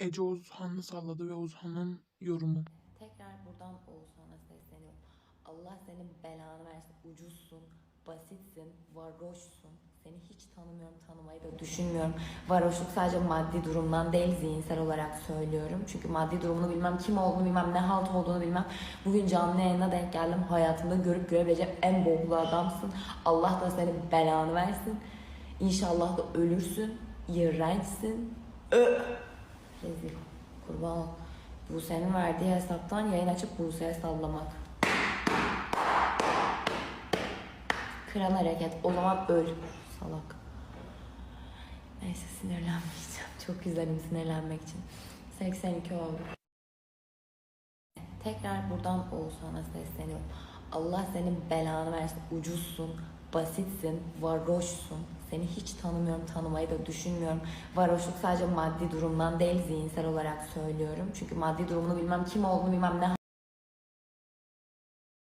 Ece Oğuzhan'ı salladı ve Oğuzhan'ın yorumu. Tekrar buradan Oğuzhan'a sesleniyorum. Allah senin belanı versin. Ucuzsun, basitsin, varoşsun. Seni hiç tanımıyorum, tanımayı da düşünmüyorum. Varoşluk sadece maddi durumdan değil, zihinsel olarak söylüyorum. Çünkü maddi durumunu bilmem, kim olduğunu bilmem, ne halt olduğunu bilmem. Bugün canlı yayına denk geldim. Hayatımda görüp görebileceğim en boklu adamsın. Allah da senin belanı versin. İnşallah da ölürsün. İğrençsin. Ö. Rezil. Kurban ol. Buse'nin verdiği hesaptan yayın açıp Buse'ye sallamak. Kral hareket. O zaman öl. Salak. Neyse sinirlenmeyeceğim. Çok güzelim sinirlenmek için. 82 oldu. Tekrar buradan Oğuzhan'a sesleniyorum. Allah senin belanı versin. Ucuzsun, basitsin, varoşsun. Seni hiç tanımıyorum, tanımayı da düşünmüyorum. Varoşluk sadece maddi durumdan değil, zihinsel olarak söylüyorum. Çünkü maddi durumunu bilmem, kim olduğunu bilmem, ne